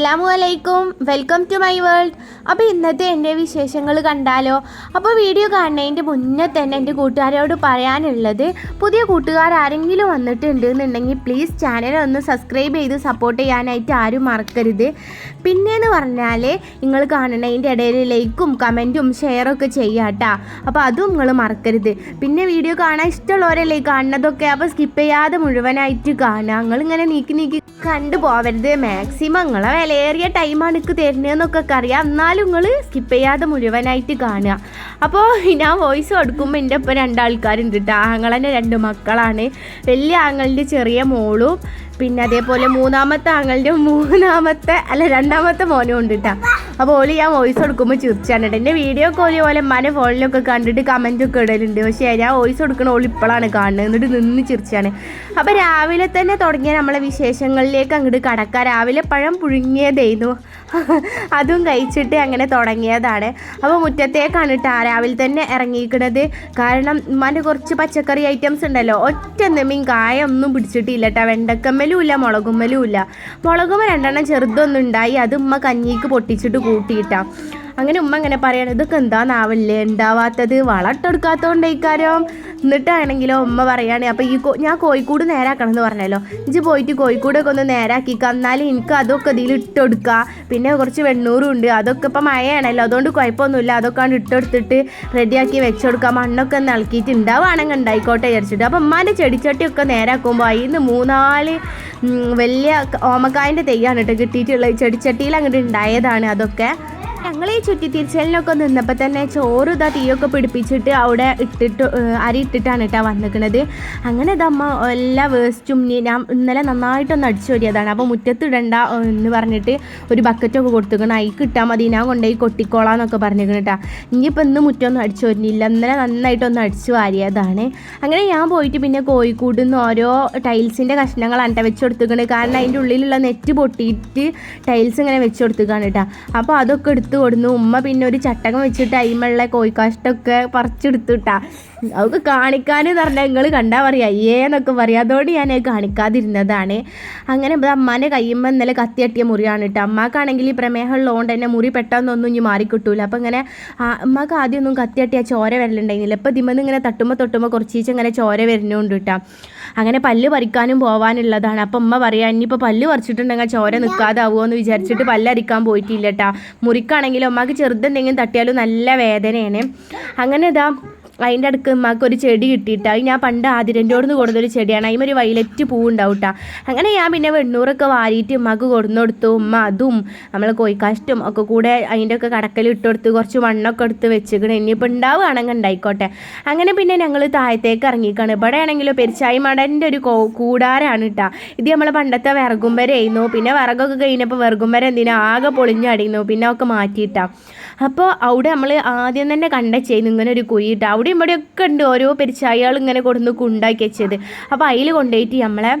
അസ്സലാമു അലൈക്കും. Welcome to my world. അപ്പോൾ ഇന്നത്തെ എന്റെ വിശേഷങ്ങൾ കണ്ടാലോ? അപ്പോൾ വീഡിയോ കാണുന്നതിന്റെ മുന്നേ തന്നെ എന്റെ കൂട്ടുകാരോട് പറയാനുള്ളത് പുതിയ കൂട്ടുകാർ ആരെങ്കിലും വന്നിട്ടുണ്ട് എന്നുണ്ടെങ്കിൽ പ്ലീസ് ചാനൽ ഒന്ന് സബ്സ്ക്രൈബ് ചെയ്ത് സപ്പോർട്ട് ചെയ്യാനായിട്ട് ആരും മറക്കരുത്. പിന്നെയെന്ന് പറഞ്ഞാൽ നിങ്ങൾ കാണുന്നതിന്റെ ഇടയിൽ ലൈക്കും കമന്റും ഷെയറൊക്കെ ചെയ്യാട്ടാ അപ്പോൾ അതും നിങ്ങൾ മറക്കരുത്. പിന്നെ വീഡിയോ കാണാൻ ഇഷ്ടമുള്ളവരല്ലേ കാണുന്നതൊക്കെ അപ്പോൾ സ്കിപ്പ് ചെയ്യാതെ മുഴുവനായിട്ട് കാണുക. നിങ്ങളിങ്ങനെ നീക്കി നീക്കി കണ്ടു പോവരുത്. മാക്സിമം നിങ്ങളെ വിലയേറിയ ടൈമാണ് എനിക്ക് തരുന്നതെന്നൊക്കെ അറിയാം. എന്നാലും നിങ്ങൾ സ്കിപ്പ് ചെയ്യാതെ മുഴുവനായിട്ട് കാണുക. അപ്പോൾ ഞാൻ വോയിസ് കൊടുക്കുമ്പോൾ എന്റെ ഒപ്പം രണ്ടാൾക്കാരുണ്ട് കേട്ടോ ആങ്ങളന്റെ രണ്ട് മക്കളാണ്. വലിയ ആങ്ങളുടെ ചെറിയ മോളും പിന്നെ അതേപോലെ മൂന്നാമത്തെ ആങ്ങളുടെ മൂന്നാമത്തെ അല്ല രണ്ടാമത്തെ മോനും ഉണ്ട് കേട്ടോ അപ്പോൾ ഓലി ഞാൻ വോയിസ് കൊടുക്കുമ്പോൾ ചിരിച്ചാണ് കേട്ടോ എന്റെ വീഡിയോ ഒക്കെ ഓലി പോലെ മന ഫോണിലൊക്കെ കണ്ടിട്ട് കമന്റ് ഒക്കെ ഇടലുണ്ട്. പക്ഷേ ഞാൻ വോയിസ് കൊടുക്കണ ഓളി ഇപ്പോഴാണ് കാണുന്നത്. എന്നിട്ട് നിന്ന് ചിരിച്ചാണ്. അപ്പോൾ രാവിലെ തന്നെ തുടങ്ങിയ നമ്മളെ വിശേഷങ്ങളിലേക്ക് അങ്ങോട്ട് കടക്കാം. രാവിലെ പഴം പുഴുങ്ങിയതായിരുന്നു. അതും കഴിച്ചിട്ട് അങ്ങനെ തുടങ്ങിയതാണ്. അപ്പോൾ മുറ്റത്തേക്കാണ് കേട്ടോ രാവിലെ തന്നെ ഇറങ്ങിയിരിക്കുന്നത് കാരണം ഉമ്മാന്റെ കുറച്ച് പച്ചക്കറി ഐറ്റംസ് ഉണ്ടല്ലോ. ഒറ്റ എന്തെങ്കിലും കായ ഒന്നും പിടിച്ചിട്ടില്ല കേട്ടോ വെണ്ടക്കമ്മലും ഇല്ല മുളകുമ്മലും ഇല്ല. മുളകുമ്മ രണ്ടെണ്ണം ചെറുതൊന്നും ഉണ്ടായി അത് ഉമ്മ കഞ്ഞിക്ക് പൊട്ടിച്ചിട്ട് കൂട്ടിയിട്ടാ. അങ്ങനെ ഉമ്മ ഇങ്ങനെ പറയണം ഇതൊക്കെ എന്താന്നാവില്ലേ? ഉണ്ടാവാത്തത് വളട്ടെടുക്കാത്തോണ്ടേക്കാരോ എന്നിട്ടാണെങ്കിലോ ഉമ്മ പറയാണ് അപ്പോൾ ഈ ഞാൻ കോഴിക്കോട് നേരാക്കണം എന്ന് പറഞ്ഞല്ലോ. ഇഞ്ച് പോയിട്ട് കോഴിക്കോടൊക്കെ ഒന്ന് നേരാക്കിക്കുക എന്നാലും എനിക്ക് അതൊക്കെ ഇതിൽ ഇട്ടെടുക്കുക പിന്നെ കുറച്ച് വെണ്ണൂറും ഉണ്ട് അതൊക്കെ ഇപ്പം മഴയാണല്ലോ. അതുകൊണ്ട് കുഴപ്പമൊന്നുമില്ല. അതൊക്കെ ആണ് ഇട്ടെടുത്തിട്ട് റെഡിയാക്കി വെച്ചെടുക്കുക മണ്ണൊക്കെ ഒന്ന് ഇളക്കിയിട്ട് ഉണ്ടാവുകയാണെങ്കിൽ ഉണ്ടായിക്കോട്ടെ വിചാരിച്ചിട്ട്. അപ്പം ഉമ്മാന്റെ ചെടിച്ചട്ടിയൊക്കെ നേരാക്കുമ്പോൾ അതിൽ നിന്ന് മൂന്നാൽ വലിയ ഓമക്കായന്റെ തെയ്യാണ് കേട്ടോ കിട്ടിയിട്ടുള്ളത്. ചെടിച്ചട്ടിയിൽ അങ്ങോട്ട് ഉണ്ടായതാണ് അതൊക്കെ. ഞങ്ങൾ ഈ ചുറ്റി തിരിച്ചലിനൊക്കെ നിന്നപ്പോൾ തന്നെ ചോറ് ഇതാ തീയൊക്കെ പിടിപ്പിച്ചിട്ട് അവിടെ ഇട്ടിട്ട് അരി ഇട്ടിട്ടാണ് കേട്ടോ വന്നിക്കണത്. അങ്ങനെ ഇതമ്മ എല്ലാ വേസ്റ്റും ഞാൻ ഇന്നലെ നന്നായിട്ടൊന്ന് അടിച്ചു വരിയതാണ് അപ്പോൾ മുറ്റത്ത് ഇടണ്ട എന്ന് പറഞ്ഞിട്ട് ഒരു ബക്കറ്റൊക്കെ കൊടുത്തിക്കണം. അതിക്ക് ഇട്ടാൽ മതി ഞാൻ കൊണ്ടുപോയി കൊട്ടിക്കോളാം എന്നൊക്കെ പറഞ്ഞിരിക്കണം കേട്ടോ ഇനിയിപ്പോൾ ഇന്ന് മുറ്റമൊന്നും അടിച്ചു വരുന്നില്ല ഇന്നലെ നന്നായിട്ടൊന്ന് അടിച്ചു വാരിയതാണ്. അങ്ങനെ ഞാൻ പോയിട്ട് പിന്നെ കോഴിക്കോട് നിന്ന് ഓരോ ടൈൽസിന്റെ കഷ്ണങ്ങൾ അണ്ട വെച്ച് കൊടുത്തിരിക്കണത് കാരണം അതിന്റെ ഉള്ളിലുള്ള നെറ്റ് പൊട്ടിയിട്ട് ടൈൽസ് ഇങ്ങനെ വെച്ച് കൊടുത്തിക്കാണ് കേട്ടോ അപ്പോൾ അതൊക്കെ എടുത്ത് കൊടുന്നു. ഉമ്മ പിന്നെ ഒരു ചട്ടകം വെച്ചിട്ട് അയിമുള്ള കോഴിക്കാഷ്ടമൊക്കെ പറിച്ചെടുത്തു കേട്ടാ കാണിക്കാൻ എന്ന് പറഞ്ഞാൽ നിങ്ങൾ കണ്ടാൽ പറയാം. അയ്യേ എന്നൊക്കെ പറയാം. അതുകൊണ്ട് ഞാൻ കാണിക്കാതിരുന്നതാണ്. അങ്ങനെ അമ്മാന്റെ കയ്യുമ്പോൾ ഇന്നലെ കത്തി തട്ടിയ മുറിയാണ് കേട്ടോ അമ്മക്കാണെങ്കിൽ ഈ പ്രമേഹമുള്ളതുകൊണ്ട് തന്നെ മുറി പെട്ടെന്നൊന്നും ഇനി മാറി കിട്ടൂല. അപ്പം ഇങ്ങനെ അമ്മയ്ക്ക് ആദ്യമൊന്നും കത്തി തട്ടിയ ചോര വരലുണ്ടായിരുന്നില്ല. ഇപ്പം ദിമ്മന്ന് ഇങ്ങനെ തട്ടുമ്പോൾ തൊട്ടുമ്പോൾ കുറച്ചീച്ച് ഇങ്ങനെ ചോര വരുന്നുണ്ട് കേട്ടോ അങ്ങനെ പല്ല് പറിക്കാനും പോവാനുള്ളതാണ്. അപ്പം അമ്മ പറയാ ഇനിയിപ്പോൾ പല്ല് പറിച്ചിട്ടുണ്ടെങ്കിൽ ചോര നിൽക്കാതാവുമോ എന്ന് വിചാരിച്ചിട്ട് പല്ലരിക്കാൻ പോയിട്ടില്ല കേട്ടാ മുറിക്കാണെങ്കിലും അമ്മയ്ക്ക് ചെറുതെന്തെങ്കിലും തട്ടിയാലും നല്ല വേദനയാണ്. അങ്ങനെ ഇതാ അതിന്റെ അടുക്ക് ഉമ്മാക്ക് ഒരു ചെടി കിട്ടിയിട്ട് അത് ഞാൻ പണ്ട് ആതിരന്റോട് നിന്ന് കൊടുത്തൊരു ചെടിയാണ്. അതിന് ഒരു വയലറ്റ് പൂ ഉണ്ടാവും കേട്ടോ അങ്ങനെ ഞാൻ പിന്നെ വെണ്ണൂറൊക്കെ വാരിയിട്ട് ഉമ്മാക്ക് കൊടുന്നു കൊടുത്തു ഉമ്മ അതും നമ്മൾ കോഴിക്കാഷ്ടും ഒക്കെ കൂടെ അതിന്റെ ഒക്കെ കടക്കൽ ഇട്ട് കൊടുത്ത് കുറച്ച് മണ്ണൊക്കെ എടുത്ത് വെച്ചിക്കണം. ഇനിയിപ്പോൾ ഉണ്ടാവുകയാണെങ്കിൽ ഉണ്ടായിക്കോട്ടെ. അങ്ങനെ പിന്നെ ഞങ്ങൾ താഴത്തേക്ക് ഇറങ്ങിക്കാണ്. ഇവിടെ ആണെങ്കിലും പെരിച്ചായി മടന്റെ ഒരു കൂടാരാണ് കേട്ടോ ഇത് നമ്മൾ പണ്ടത്തെ വിറകുമ്പരായിരുന്നു പിന്നെ വിറകൊക്കെ കഴിഞ്ഞപ്പോൾ വിറകുമ്പര എന്തിനാ? ആകെ പൊളിഞ്ഞടിയുന്നു പിന്നെ ഒക്കെ മാറ്റിയിട്ടാണ് അപ്പോൾ അവിടെ നമ്മൾ ആദ്യം തന്നെ കണ്ട ചെയ്യുന്നു ഇങ്ങനെ ഒരു കുഴിയിട്ട് അവിടെ ഇവിടെയൊക്കെ ഉണ്ട്. ഓരോ പെരിച്ചായകൾ ഇങ്ങനെ കൊടുന്ന് കുണ്ടാക്കി വെച്ചത്. അപ്പോൾ അതിൽ കൊണ്ടുപോയിട്ട് നമ്മളെ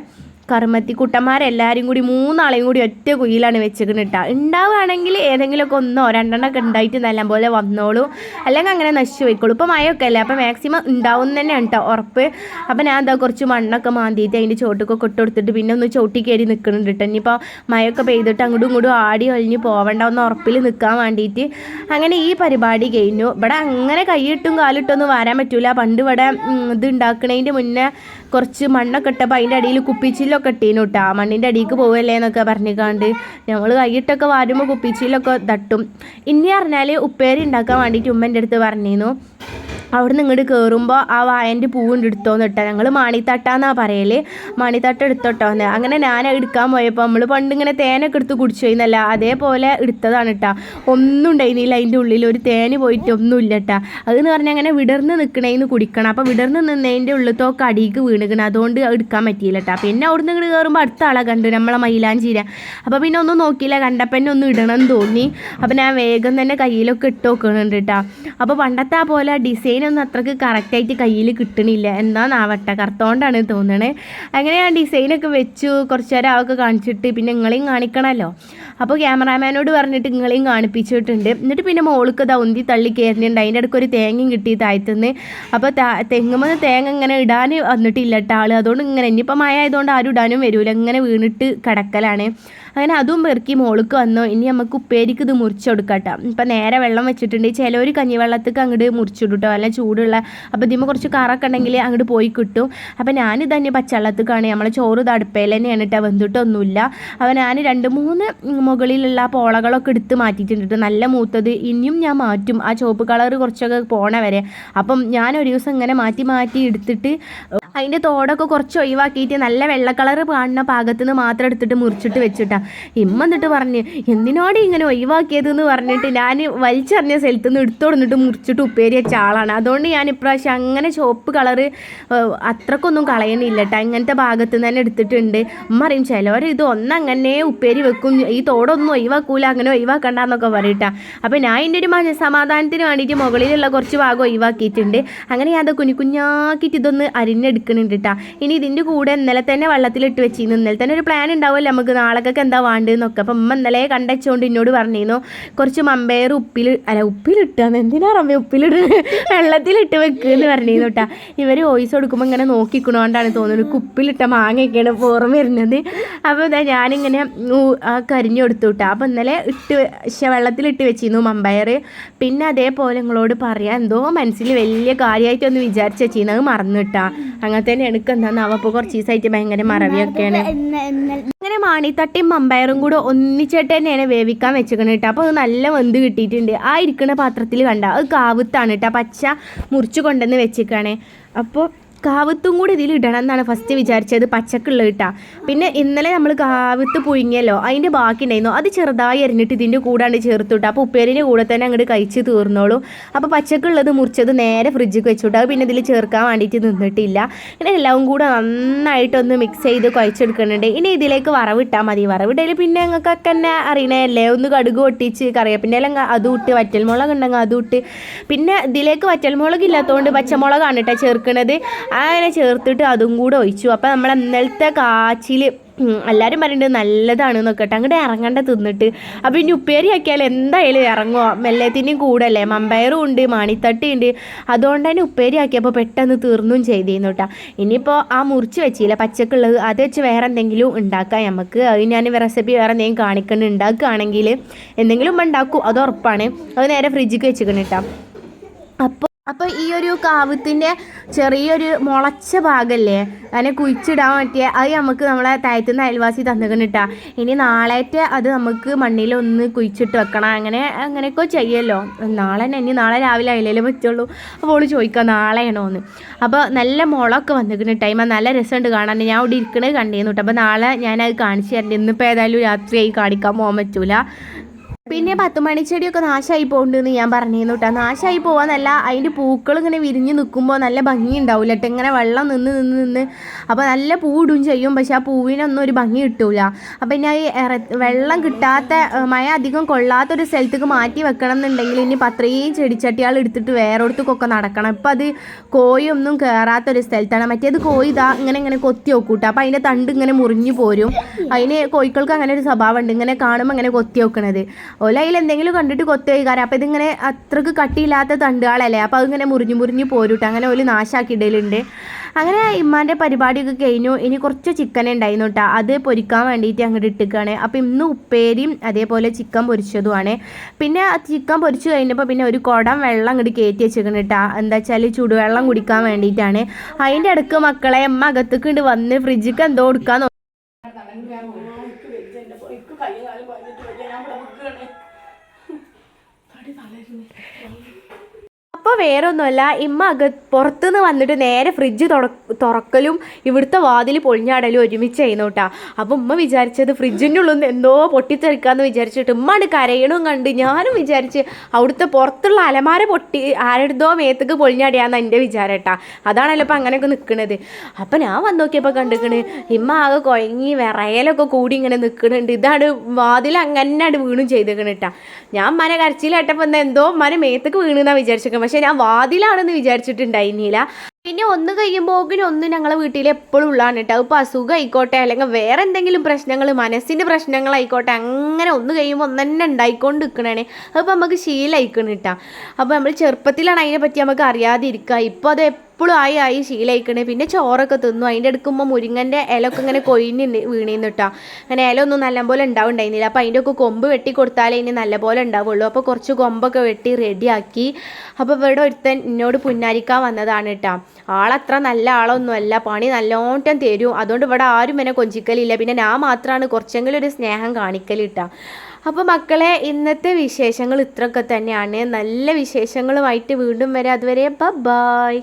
കർമ്മത്തി കുട്ടന്മാരെല്ലാവരും കൂടി മൂന്നാളെയും കൂടി ഒറ്റ കുയിലാണ് വെച്ചിരിക്കുന്നത് കേട്ടോ ഉണ്ടാവുകയാണെങ്കിൽ ഏതെങ്കിലുമൊക്കെ ഒന്നോ രണ്ടെണ്ണമൊക്കെ ഉണ്ടായിട്ട് നല്ല പോലെ വന്നോളൂ. അല്ലെങ്കിൽ അങ്ങനെ നശിച്ചു പോയിക്കോളൂ. ഇപ്പോൾ മഴയൊക്കെ അല്ലേ? അപ്പോൾ മാക്സിമം ഉണ്ടാവും തന്നെയാണ് കേട്ടോ ഉറപ്പ്. അപ്പോൾ ഞാൻ എന്താ കുറച്ച് മണ്ണൊക്കെ മാന്തിയിട്ട് അതിന്റെ ചോട്ടൊക്കെ ഇട്ട് കൊടുത്തിട്ട് പിന്നെ ഒന്ന് ചോട്ടി കയറി നിൽക്കുന്നുണ്ട് കേട്ടോ ഇനിയിപ്പോൾ മഴയൊക്കെ പെയ്തിട്ട് അങ്ങോട്ടും ഇങ്ങോട്ടും ആടി ഒഴിഞ്ഞ് പോവേണ്ട ഒന്ന് ഉറപ്പിൽ നിൽക്കാൻ വേണ്ടിയിട്ട് അങ്ങനെ ഈ പരിപാടി കഴിഞ്ഞു. ഇവിടെ അങ്ങനെ കൈയിട്ടും കാലിട്ടൊന്നും വരാൻ പറ്റൂല. പണ്ട് ഇവിടെ ഇത് ഉണ്ടാക്കണതിന്റെ മുന്നേ കുറച്ച് മണ്ണൊക്കെ ഇട്ടപ്പോൾ അതിന്റെ അടിയിൽ കുപ്പിച്ചില്ലൊക്കെ ഇട്ടീനു കേട്ടോ മണ്ണിന്റെ അടിയിലേക്ക് പോവല്ലേ എന്നൊക്കെ പറഞ്ഞിക്കാണ്ട് ഞങ്ങൾ കൈയിട്ടൊക്കെ വാരുമ്പോൾ കുപ്പിച്ചിലൊക്കെ തട്ടും. ഇനി പറഞ്ഞാൽ ഉപ്പേരി ഉണ്ടാക്കാൻ വേണ്ടിയിട്ട് ഉമ്മന്റെ അടുത്ത് പറഞ്ഞിരുന്നു. അവിടെ നിന്ന് ഇങ്ങോട്ട് കയറുമ്പോൾ ആ വായന്റെ പൂവുണ്ട് എടുത്തോന്ന് ഇട്ടാൽ ഞങ്ങൾ മാണിത്തട്ടാന്നാ പറയൽ. മണിത്തട്ട എടുത്തോട്ടോന്ന് അങ്ങനെ ഞാൻ എടുക്കാൻ പോയപ്പോൾ നമ്മൾ പണ്ട് ഇങ്ങനെ തേനൊക്കെ എടുത്ത് കുടിച്ചു കഴിഞ്ഞല്ല അതേപോലെ എടുത്തതാണ് കേട്ടോ ഒന്നും ഉണ്ടായിരുന്നില്ല. അതിന്റെ ഉള്ളിൽ ഒരു തേന് പോയിട്ട് ഒന്നുമില്ല കേട്ടോ അതെന്ന് പറഞ്ഞാൽ അങ്ങനെ വിടർന്ന് നിൽക്കണേന്ന് കുടിക്കണം. അപ്പോൾ വിടർന്ന് നിന്നതിന്റെ ഉള്ളിലത്തൊക്കെ അടിക്ക് വീണിക്കണം. അതുകൊണ്ട് എടുക്കാൻ പറ്റിയില്ല കേട്ടോ പിന്നെ അവിടെ നിന്ന് ഇങ്ങോട്ട് കയറുമ്പോൾ അടുത്ത ആളെ കണ്ടു. നമ്മളെ മൈലാഞ്ചീര അപ്പോൾ പിന്നെ ഒന്നും നോക്കിയില്ല. കണ്ടപ്പോൾ തന്നെ ഒന്ന് ഇടണം എന്ന് തോന്നി. അപ്പോൾ ഞാൻ വേഗം തന്നെ കയ്യിലൊക്കെ ഇട്ട് നോക്കുന്നുണ്ട് കേട്ടോ അപ്പോൾ പണ്ടത്തെ പോലെ ഡിസൈൻ ഒന്നും അത്രയ്ക്ക് കറക്റ്റായിട്ട് കയ്യിൽ കിട്ടണില്ല. എന്താന്നാവട്ടെ കറുത്തോണ്ടാണ് തോന്നണേ. അങ്ങനെ ഞാൻ ഡിസൈനൊക്കെ വെച്ചു കുറച്ച് നേരം അവൾക്ക് കാണിച്ചിട്ട് പിന്നെ നിങ്ങളെയും കാണിക്കണമല്ലോ അപ്പോൾ ക്യാമറാമാനോട് പറഞ്ഞിട്ട് നിങ്ങളെയും കാണിപ്പിച്ചിട്ടുണ്ട്. എന്നിട്ട് പിന്നെ മോൾക്ക് ഇതാ ഉന്തി തള്ളി കയറിയിട്ടുണ്ട് അതിന്റെ ഇടയ്ക്ക് ഒരു തേങ്ങയും കിട്ടി താഴ്ത്തുനിന്ന്. അപ്പോൾ തെങ്ങുമ്പോൾ തേങ്ങ ഇങ്ങനെ ഇടാൻ വന്നിട്ടില്ല കേട്ടോ അതുകൊണ്ട് ഇങ്ങനെ ഇനിയിപ്പോൾ മഴ ആയതുകൊണ്ട് ആരും ഇടാനും വരൂല. ഇങ്ങനെ വീണിട്ട് കിടക്കലാണ്. അങ്ങനെ അതും പെറുക്കി മോൾക്ക് വന്നു. ഇനി നമുക്ക് ഉപ്പേരിക്ക് ഇത് മുറിച്ചെടുക്കട്ടോ. ഇപ്പം നേരെ വെള്ളം വെച്ചിട്ടുണ്ട്. ചിലവർ കഞ്ഞിവെള്ളത്തേക്ക് അങ്ങോട്ട് മുറിച്ചിടും കേട്ടോ അല്ല ചൂടുള്ള. അപ്പോൾ ഇതിമ്മ കുറച്ച് കറൊക്കെ ഉണ്ടെങ്കിൽ അങ്ങോട്ട് പോയി കിട്ടും. അപ്പോൾ ഞാനിത് തന്നെ പച്ചവെള്ളത്തേക്കാണ്. നമ്മളെ ചോറ് തടുപ്പയിൽ തന്നെയാണ് കേട്ടോ വെന്തിട്ടൊന്നുമില്ല. അപ്പോൾ ഞാൻ രണ്ട് മൂന്ന് മുകളിലുള്ള പോളകളൊക്കെ എടുത്ത് മാറ്റിയിട്ടുണ്ട് ട്ടോ. നല്ല മൂത്തത്. ഇനിയും ഞാൻ മാറ്റും. ആ ചുവപ്പ് കളർ കുറച്ചൊക്കെ പോണ വരെ. അപ്പം ഞാൻ ഒരു ദിവസം ഇങ്ങനെ മാറ്റി മാറ്റി എടുത്തിട്ട് അതിന്റെ തോടൊക്കെ കുറച്ച് ഒഴിവാക്കിയിട്ട് നല്ല വെള്ള കളർ കാണുന്ന പാകത്ത് നിന്ന് മാത്രം എടുത്തിട്ട് മുറിച്ചിട്ട് വെച്ചിട്ടാ. ഇമ്മ എന്നിട്ട് പറഞ്ഞ് എന്തിനോട് ഇങ്ങനെ ഒഴിവാക്കിയതെന്ന് പറഞ്ഞിട്ട് ഞാൻ വലിച്ചെറിഞ്ഞ സ്ഥലത്ത് നിന്ന് എടുത്തു കൊടുത്തിട്ട് മുറിച്ചിട്ട് ഉപ്പേരി വെച്ച ആളാണ്. അതുകൊണ്ട് ഞാൻ ഇപ്രാവശ്യം അങ്ങനെ ചുവപ്പ് കളറ് അത്രക്കൊന്നും കളയുന്നില്ല കേട്ടോ ഇങ്ങനത്തെ ഭാഗത്ത് നിന്ന് തന്നെ എടുത്തിട്ടുണ്ട്. ഉമ്മ അറിയും ചിലവർ ഇത് ഒന്നങ്ങനെ ഉപ്പേരി വെക്കും. ഈ തോടൊന്നും ഒഴിവാക്കൂല അങ്ങനെ ഒഴിവാക്കണ്ടെന്നൊക്കെ പറയട്ടാ അപ്പോൾ ഞാൻ എന്റെ ഒരു മന സമാധാനത്തിന് വേണ്ടിയിട്ട് മുകളിലുള്ള കുറച്ച് ഭാഗം ഒഴിവാക്കിയിട്ടുണ്ട്. അങ്ങനെ ഞാൻ അത് കുഞ്ഞു കുഞ്ഞാക്കിയിട്ട് ഇതൊന്ന് അരിഞ്ഞെടുക്കുന്നുണ്ട് കേട്ടോ ഇനി ഇതിന്റെ കൂടെ ഇന്നലെ തന്നെ വെള്ളത്തിലിട്ട് വെച്ചിരുന്നു. ഇന്നലെ തന്നെ ഒരു പ്ലാൻ ഉണ്ടാവുമല്ലോ നമുക്ക് നാളേക്കൊക്കെ എന്താ വേണ്ടതെന്നൊക്കെ അപ്പം അമ്മ ഇന്നലെ കണ്ടച്ചുകൊണ്ട് എന്നോട് പറഞ്ഞിരുന്നു കുറച്ച് മമ്പയർ ഉപ്പിൽ അല്ല ഉപ്പിലിട്ടാന്ന്. എന്തിനാ റമ്മ ഉപ്പിലിട്ട് വെള്ളത്തിലിട്ട് വെക്കുമെന്ന് പറഞ്ഞിരുന്നു കേട്ടാ ഇവർ വോയിസ് കൊടുക്കുമ്പോൾ ഇങ്ങനെ നോക്കിക്കണോണ്ടാണ് തോന്നുന്നത്. ഉപ്പിലിട്ട മാങ്ങയൊക്കെയാണ് ഓർമ്മ വരുന്നത്. അപ്പോൾ ഇതാ ഞാനിങ്ങനെ കരിഞ്ഞു കൊടുത്തു കേട്ടാ അപ്പോൾ ഇന്നലെ ഇട്ട് വെള്ളത്തിലിട്ട് വെച്ചിരുന്നു മമ്പയർ പിന്നെ അതേപോലെ നിങ്ങളോട് പറയാം എന്തോ മനസ്സിൽ വലിയ കാര്യമായിട്ടൊന്ന് വിചാരിച്ച് വെച്ചിരുന്നു. അത് മറന്നു കിട്ടാ അങ്ങനെ തന്നെ എന്താണെന്നാവും അപ്പോൾ കുറച്ച് ദിവസമായിട്ട് ഭയങ്കര മറവിയൊക്കെയാണ്. അങ്ങനെ മാണിത്തട്ടിയും മമ്പയറും കൂടെ ഒന്നിച്ചിട്ട് തന്നെയാണ് വേവിക്കാൻ വെച്ചിരിക്കണം കേട്ടോ. അപ്പോൾ അത് നല്ല വെന്ത് കിട്ടിയിട്ടുണ്ട്. ആ ഇരിക്കുന്ന പാത്രത്തിൽ കണ്ട? അത് കാവുത്താണ് കേട്ടോ. പച്ച മുറിച്ച് കൊണ്ടുവന്ന് വെച്ചിരിക്കുകയാണ് അപ്പോൾ കാവത്തും കൂടി ഇതിൽ ഇടണം എന്നാണ് ഫസ്റ്റ് വിചാരിച്ചത്. പച്ചക്കുള്ള ഇട്ടാ. പിന്നെ ഇന്നലെ നമ്മൾ കാവത്ത് പുഴുങ്ങിയല്ലോ അതിന്റെ ബാക്കി ഉണ്ടായിരുന്നു. അത് ചെറുതായി അരിഞ്ഞിട്ട് ഇതിന്റെ കൂടാണ്ട് ചേർത്ത് വിട്ടു അപ്പോൾ ഉപ്പേരിന്റെ കൂടെ തന്നെ അങ്ങോട്ട് കഴിച്ച് തീർന്നോളൂ. അപ്പോൾ പച്ചക്കുള്ളത് മുറിച്ചത് നേരെ ഫ്രിഡ്ജിൽ വെച്ചുവിട്ടു പിന്നെ ഇതിൽ ചേർക്കാൻ വേണ്ടിയിട്ട് നിന്നിട്ടില്ല. ഇങ്ങനെ എല്ലാം കൂടെ നന്നായിട്ടൊന്ന് മിക്സ് ചെയ്ത് കുഴച്ചെടുക്കുന്നുണ്ട്. ഇനി ഇതിലേക്ക് വറവിട്ടാൽ മതി. വറവിടയിൽ പിന്നെ ഞങ്ങൾക്കൊക്കെ തന്നെ അറിയണല്ലേ ഒന്ന് കടുക് പൊട്ടിച്ച് കറിവേപ്പിന്റെ എല്ലാം അതും ഇട്ട് വറ്റൽമുളക് ഉണ്ടെങ്കിൽ അതും ഇട്ട്. പിന്നെ ഇതിലേക്ക് വറ്റൽമുളക് ഇല്ലാത്തതുകൊണ്ട് പച്ചമുളകാണ് കേട്ടോ ചേർക്കണത്. അങ്ങനെ ചേർത്തിട്ട് അതും കൂടെ ഒഴിച്ചു. അപ്പോൾ നമ്മൾ ഇന്നലത്തെ കാച്ചിൽ എല്ലാവരും പറയുന്നുണ്ട് നല്ലതാണ് എന്നൊക്കെ കേട്ടോ. അങ്ങോട്ട് ഇറങ്ങണ്ട തിന്നിട്ട്. അപ്പോൾ ഇനി ഉപ്പേരി ആക്കിയാൽ എന്തായാലും ഇറങ്ങുമോ മെല്ലത്തിന്റെയും കൂടല്ലേ. മമ്പയറും ഉണ്ട് മാണിത്തട്ടി ഉണ്ട്. അതുകൊണ്ട് തന്നെ ഉപ്പേരി ആക്കിയപ്പോൾ പെട്ടെന്ന് തീർന്നും ചെയ്തിരുന്നു കേട്ടോ ഇനിയിപ്പോൾ ആ മുറിച്ച് വെച്ചില്ല പച്ചക്കുള്ളത് അത് വെച്ച് വേറെ എന്തെങ്കിലും ഉണ്ടാക്കാം നമുക്ക് അത് ഞാൻ റെസിപ്പി വേറെ എന്തെങ്കിലും കാണിക്കണം ഉണ്ടാക്കുകയാണെങ്കിൽ എന്തെങ്കിലും ഉണ്ടാക്കും അത് ഉറപ്പാണ്. അത് നേരെ ഫ്രിഡ്ജിക്ക് വെച്ചിക്കണം കേട്ടോ അപ്പോൾ അപ്പോൾ ഈ ഒരു കാവത്തിന്റെ ചെറിയൊരു മുളച്ച ഭാഗല്ലേ? അതിനെ കുഴിച്ചിടാൻ പറ്റിയ അത് നമുക്ക് നമ്മളെ താഴത്തുനിന്ന് അയൽവാസി തന്നിക്കണം കേട്ടാ ഇനി നാളേറ്റ് അത് നമുക്ക് മണ്ണിൽ ഒന്ന് കുഴിച്ചിട്ട് വെക്കണം. അങ്ങനെ അങ്ങനെയൊക്കെ ചെയ്യല്ലോ. നാളെ തന്നെ ഇനി നാളെ രാവിലെ അയിലേ പറ്റുള്ളൂ. അപ്പോൾ ഓൾ ചോദിക്കുക നാളെയാണോ എന്ന് അപ്പോൾ നല്ല മുളമൊക്കെ വന്നിരിക്കുന്ന ടൈം നല്ല രസമുണ്ട് കാണാൻ. ഞാൻ അവിടെ ഇരിക്കണത് കണ്ടിരുന്നു കേട്ടോ അപ്പോൾ നാളെ ഞാനത് കാണിച്ചു തരണ്ട്. ഇന്നിപ്പോൾ ഏതായാലും രാത്രിയായി കാണിക്കാൻ പോകാൻ പറ്റൂല. പിന്നെ പത്ത് മണിച്ചെടിയൊക്കെ നാശമായി പോകുന്നുണ്ടെന്ന് ഞാൻ പറഞ്ഞിരുന്നു കേട്ടോ നാശമായി പോവാന്നല്ല അതിന്റെ പൂക്കൾ ഇങ്ങനെ വിരിഞ്ഞ് നിൽക്കുമ്പോൾ നല്ല ഭംഗി ഉണ്ടാവില്ല കേട്ടോ ഇങ്ങനെ വെള്ളം നിന്ന് നിന്ന് നിന്ന് അപ്പോൾ നല്ല പൂ ഇടും ചെയ്യും പക്ഷെ ആ പൂവിനൊന്നും ഒരു ഭംഗി കിട്ടൂല. അപ്പം ഇനി ഈ വെള്ളം കിട്ടാത്ത മഴ അധികം കൊള്ളാത്തൊരു സ്ഥലത്തേക്ക് മാറ്റി വെക്കണം എന്നുണ്ടെങ്കിൽ ഇനി പത്രയും ചെടിച്ചട്ടികൾ എടുത്തിട്ട് വേറൊടത്തേക്കൊക്കെ നടക്കണം. ഇപ്പം അത് കോയൊന്നും കയറാത്തൊരു സ്ഥലത്താണ്. മറ്റേത് കോഴി ഇതാ ഇങ്ങനെ ഇങ്ങനെ കൊത്തി വെക്കൂട്ടോ. അപ്പം അതിന്റെ തണ്ട് ഇങ്ങനെ മുറിഞ്ഞു പോരും. അതിന് കോഴിക്കൾക്ക് അങ്ങനെ ഒരു സ്വഭാവമുണ്ട്. ഇങ്ങനെ കാണുമ്പോൾ ഇങ്ങനെ കൊത്തി വെക്കണത്. ഓല അതിൽ എന്തെങ്കിലും കണ്ടിട്ട് കൊത്തി വയ്ക്കാറ് അപ്പോൾ ഇതിങ്ങനെ അത്രയ്ക്ക് കട്ടിയില്ലാത്ത തണ്ടുകളല്ലേ? അപ്പോൾ അതിങ്ങനെ മുറിഞ്ഞു മുറിഞ്ഞ് പോരൂട്ട്. അങ്ങനെ ഒരു നാശാക്കിയിടലുണ്ട് അങ്ങനെ ഇമ്മാന്റെ പരിപാടിയൊക്കെ കഴിഞ്ഞു. ഇനി കുറച്ച് ചിക്കൻ ഉണ്ടായിരുന്നു കേട്ടോ അത് പൊരിക്കാൻ വേണ്ടിയിട്ട് അങ്ങോട്ട് ഇട്ടിക്കുകയാണ് അപ്പോൾ ഇന്ന് ഉപ്പേരിയും അതേപോലെ ചിക്കൻ പൊരിച്ചതുമാണ്. പിന്നെ ചിക്കൻ പൊരിച്ചു കഴിഞ്ഞപ്പോൾ പിന്നെ ഒരു കുടം വെള്ളം അങ്ങോട്ട് കയറ്റി വെച്ചേക്കണം കേട്ടോ എന്താ വെച്ചാൽ ചൂടുവെള്ളം കുടിക്കാൻ വേണ്ടിയിട്ടാണ്. അതിന്റെ ഇടയ്ക്ക് മക്കളെ അമ്മ അകത്തേക്ക് വന്ന് ഫ്രിഡ്ജിക്ക് എന്തോ കൊടുക്കാൻ 嗯 അപ്പോൾ വേറെ ഒന്നുമല്ല ഇമ്മ അക പുറത്തുനിന്ന് വന്നിട്ട് നേരെ ഫ്രിഡ്ജ് തുറക്കലും ഇവിടുത്തെ വാതിൽ പൊളിഞ്ഞാടലും ഒരുമിച്ച് ചെയ്യുന്നു കേട്ടോ അപ്പം ഉമ്മ വിചാരിച്ചത് ഫ്രിഡ്ജിന്റെ ഉള്ളിൽ നിന്ന് എന്തോ പൊട്ടിത്തെറിക്കാന്ന് വിചാരിച്ചിട്ട് ഉമ്മാണ് കരയണം കണ്ട് ഞാനും വിചാരിച്ച് അവിടുത്തെ പുറത്തുള്ള അലമാര പൊട്ടി ആരെടുത്തോ മേത്തേക്ക് പൊളിഞ്ഞാടിയാന്ന് എന്റെ വിചാരം കേട്ടാ അതാണല്ലോ ഇപ്പം അങ്ങനെയൊക്കെ നിൽക്കണത് അപ്പം ഞാൻ വന്ന് നോക്കിയപ്പോൾ കണ്ടിക്കണ് ഇമ്മ ആകെ കുഴങ്ങി വിറയലൊക്കെ കൂടി ഇങ്ങനെ നിൽക്കണുണ്ട് ഇതാണ് വാതിൽ അങ്ങനെ വീണും ചെയ്തേക്കണ് കേട്ടാ ഞാൻ മന എന്താ എന്തോ മന മേത്തേക്ക് വീണെന്നാണ് വിചാരിച്ചേക്കുന്നത് പക്ഷേ വാതിലാണെന്ന് വിചാരിച്ചിട്ടുണ്ടായിരുന്നില്ല. പിന്നെ ഒന്ന് കഴിയുമ്പോക്കിനും ഒന്ന് ഞങ്ങളെ വീട്ടിൽ എപ്പോഴും ഉള്ളതാണ് കേട്ടോ. അതിപ്പോൾ അസുഖം ആയിക്കോട്ടെ അല്ലെങ്കിൽ വേറെ എന്തെങ്കിലും പ്രശ്നങ്ങൾ മനസ്സിന്റെ പ്രശ്നങ്ങളായിക്കോട്ടെ അങ്ങനെ ഒന്ന് കഴിയുമ്പോൾ ഒന്ന് തന്നെ ഉണ്ടായിക്കൊണ്ട് നിൽക്കണേ അപ്പോൾ നമുക്ക് ശീലമായിക്കണം കേട്ടോ. അപ്പോൾ നമ്മൾ ചെറുപ്പത്തിലാണ് അതിനെ പറ്റി നമുക്ക് അറിയാതിരിക്കുക. ഇപ്പോൾ അത് എപ്പോഴും ആയി ആയി ശീലമായിക്കണേ പിന്നെ ചോറൊക്കെ തിന്നു. അതിന്റെ എടുക്കുമ്പോൾ മുരിങ്ങന്റെ ഇലയൊക്കെ ഇങ്ങനെ കൊയിഞ്ഞ് വീണിന്ന് കേട്ടോ. അങ്ങനെ ഇല ഒന്നും നല്ലപോലെ ഉണ്ടാവുണ്ടായിരുന്നില്ല. അപ്പോൾ അതിന്റെ ഒക്കെ കൊമ്പ് വെട്ടി കൊടുത്താലേ ഇനി നല്ലപോലെ ഉണ്ടാവുള്ളൂ. അപ്പോൾ കുറച്ച് കൊമ്പൊക്കെ വെട്ടി റെഡിയാക്കി അപ്പോൾ ഇവിടെ ഒരുത്തൻ എന്നോട് പുന്നാരിക്കാൻ വന്നതാണ് കേട്ടോ. ആളത്ര നല്ല ആളൊന്നുമല്ല. പണി നല്ലോട്ടം തരും. അതുകൊണ്ട് ഇവിടെ ആരും എന്നെ കൊഞ്ചിക്കലില്ല. പിന്നെ ഞാൻ മാത്രമാണ് കുറച്ചെങ്കിലും ഒരു സ്നേഹം കാണിക്കലിട്ടാ അപ്പോൾ മക്കളെ ഇന്നത്തെ വിശേഷങ്ങൾ ഇത്രയൊക്കെ തന്നെയാണ്. നല്ല വിശേഷങ്ങളുമായിട്ട് വീണ്ടും വരാം. അതുവരെ ബ ബായ്